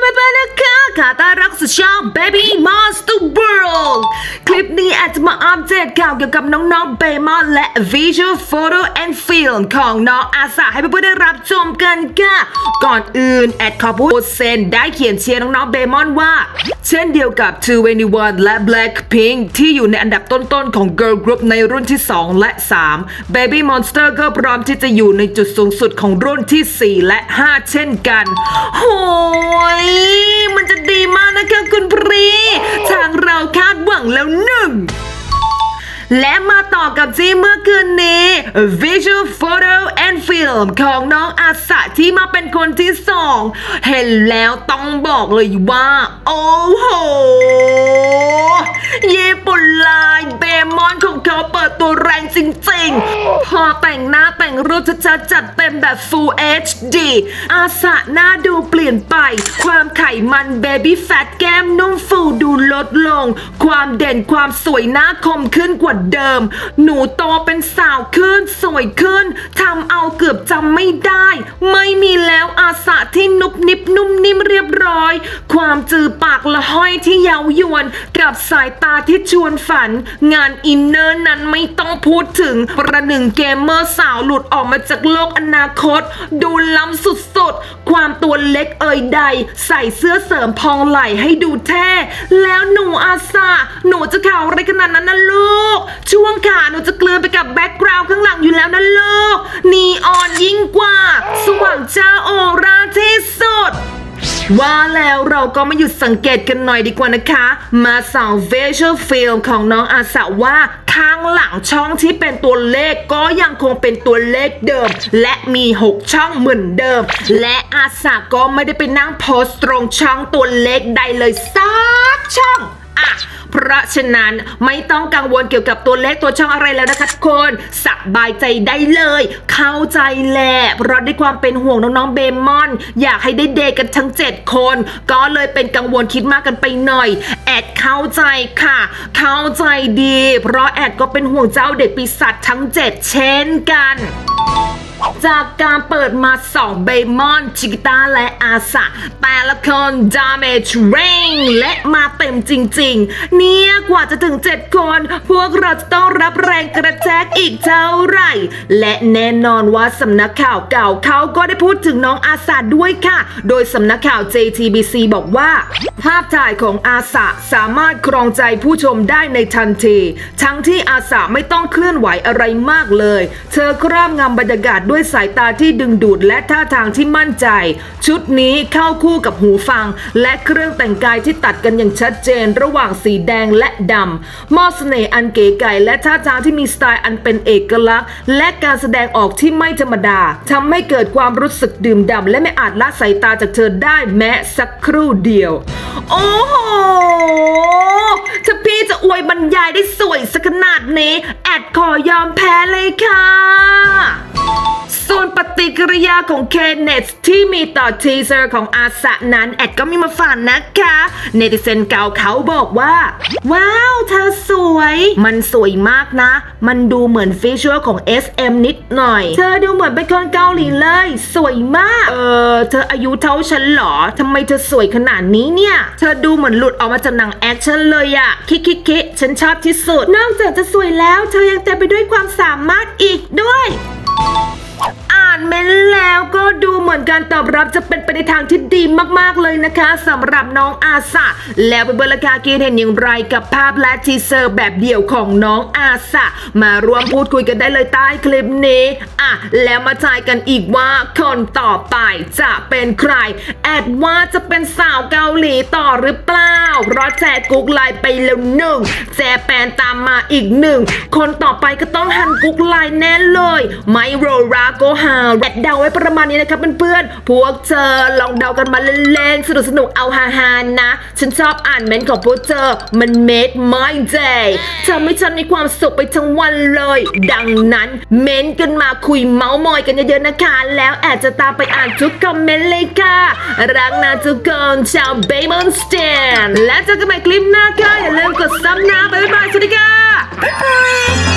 Bye bye. Baby Monster World คลิปนี้อาจจะมาอัปเดตข่าวเกี่ยวกับน้องๆเบมอนและ Visual Photo and Film ของน้องอาสาให้เพื่อนๆได้รับชมกันค่ะก่อนอื่นแอดขอพูดเซนได้เขียนเชียร์น้องๆเบมอนว่า เช่นเดียวกับ 2NE1 และ Blackpink ที่อยู่ในอันดับต้นๆของ Girl Group ในรุ่นที่ 2 และ 3 Baby Monster ก็พร้อมที่จะอยู่ในจุดสูงสุดของรุ่นที่ 4 และ 5 เช่นกันโหย คะคุณพรีทางเราคาดหวังแล้วหนึ่งและมาต่อกับที่เมื่อคืนนี้ Visual Photo and Film ของน้องอาสะที่มาเป็นคนที่สอง เห็นแล้วต้องบอกเลยว่า โอ้โห ตัวแรงจริงๆ พอแต่งหน้าแต่งรูปชัดๆจัดเต็มแบบ Full HD อาสะหน้าดูเปลี่ยนไป ความไขมันเบบี้แฟตแก้มนุ่มฟูดูลดลง ความเด่นความสวยหน้าคมขึ้นกว่าเดิม หนูโตเป็นสาวขึ้นสวยขึ้นทำเอาเกือบจำไม่ได้ ไม่มีแล้วอาสะที่นุบนิบนุ่มนิ่มเรียบร้อย ความจือปากละห้อยที่เย้ายวน กับสายตาที่ชวนฝัน งานอินเนอร์นั้นไม่ต้องพูดถึงประหนึ่งเกมเมอร์สาวหลุดออกมาจากโลกอนาคต ดูล้ำสุดๆ ความตัวเล็กเอ่ยใด ใส่เสื้อเสริมพองไหล่ให้ดูเท่แล้วหนูอาซาหนูจะข่าวอะไรขนาดนั้นนะลูก ช่วงขาหนูจะเกลือนไปกับแบ็กกราวด์ข้างหลังอยู่แล้วนะลูกนีออนยิ่งกว่า สว่างจ้าโอราที่สุดว่าแล้วเราก็มาหยุดสังเกตกันหน่อยดีกว่านะคะ มาส่อง visual film ของน้องอาสาว่า ข้างหลังช่องที่เป็นตัวเลขก็ยังคงเป็นตัวเลขเดิม และมี 6 ช่องเหมือนเดิม และอาสาก็ไม่ได้ไปนั่งโพสต์ตรงช่องตัวเลขใดเลยสักช่องอะ เพราะฉะนั้นไม่ต้องกังวลเกี่ยวกับตัวเลขตัวช่องอะไรแล้วนะคะทุกคนสบายใจได้เลย เข้าใจแหละเพราะด้วยความเป็นห่วงน้องๆเบมอน อยากให้ได้เดทกันทั้ง 7 คน ก็เลยเป็นกังวลคิดมากกันไปหน่อย แอดเข้าใจค่ะ เข้าใจดี เพราะแอดก็เป็นห่วงเจ้าเด็กปีศาจทั้ง 7 เช่นกัน จากการเปิดมาสองเบมอนชิกิต้าและอาสะแต่ละคนดาเมจเรงและมาเต็มจริง ๆ เนี่ยกว่าจะถึง 7 คน พวกเราจะต้องรับแรงกระแทกอีกเท่าไหร่ และแน่นอนว่าสำนักข่าวเก่าเขาก็ได้พูดถึงน้องอาสาด้วยค่ะ โดยสำนักข่าว JTBC บอกว่า ภาพถ่ายของอาสะสามารถครองใจผู้ชมได้ในทันที ทั้งที่อาสะไม่ต้องเคลื่อนไหวอะไรมากเลย เธอครอบงำบรรยากาศด้วยสายตาที่ดึงดูดและท่าทางที่มั่นใจ ชุดนี้เข้าคู่กับหูฟัง และเครื่องแต่งกายที่ตัดกันอย่างชัดเจน ระหว่างสีแดงและดำมอบเสน่ห์อันเก๋ไก๋และท่าทางที่มีสไตล์อันเป็นเอกลักษณ์ และการแสดงออกที่ไม่ธรรมดาทำให้เกิดความรู้สึกดื่มด่ำและไม่อาจละสายตาจากเธอได้แม้สักครู่เดียว โอ้โหถ้าพี่จะอวยบรรยายได้สวยสักขนาดนี้ แอดขอยอมแพ้เลยค่ะ ริยาของเคนเนสที่มีต่อทีเซอร์ของอาสะนั้น แอดก็มีมาฝากนะคะเนติเซนเก่าเขาบอกว่า ว้าว เธอสวย มันสวยมากนะ มันดูเหมือนฟิชวของ SM นิดหน่อย เธอดูเหมือนเป็นคนเกาหลีเลย สวยมาก เออ เธออายุเท่าฉันหรอทำไมเธอสวยขนาดนี้เนี่ย เธอดูเหมือนหลุดออกมาจากหนังแอคชั่นเลยอะคิคิคิฉันชอบที่สุด นอกจากจะสวยแล้ว เธอยังเต็มไปด้วยความสามารถอีกด้วย แล้วก็ดูเหมือนการตอบรับจะเป็นไปในทางที่ดีมากๆเลยนะคะสำหรับน้องอาสะแล้วไปเบอร์ราคาคิดเห็นอย่างไรกับภาพและทีเซอร์แบบเดี่ยวของน้องอาสะมาร่วมพูดคุยกันได้เลยใต้คลิปนี้อะแล้วมาทายกันอีกว่าคนต่อไปจะเป็นใคร แอดว่าจะเป็นสาวเกาหลีต่อหรือเปล่าเพราะแจกกุ๊กไลน์ไปแล้วหนึ่งแจแปนตามมาอีกหนึ่งคนต่อไปก็ต้องฮันกุ๊กไลน์แน่เลย ไมโรราโกฮาแรดเดาไว้ประมาณนี้นะครับเพื่อนๆ พวกเธอลองเดากันมาเล่นๆ สนุกๆ เอาฮาๆนะ ฉันชอบอ่านเมนต์ของพวกเธอ มัน made my day ทำให้ฉันมีความสุขไปทั้งวันเลย ดังนั้นเมนต์กันมาคุยเมาส์มอยกันเยอะๆนะคะ แล้วแอดจะตามไปอ่านทุกคอมเมนต์เลยค่ะรักนะทุกคนชาวเบย์มอนสแตนและเจอกันใหม่คลิปหน้าค่ะอย่าลืมกดซับนะบ๊ายบายสวัสดีค่ะบ๊ายบาย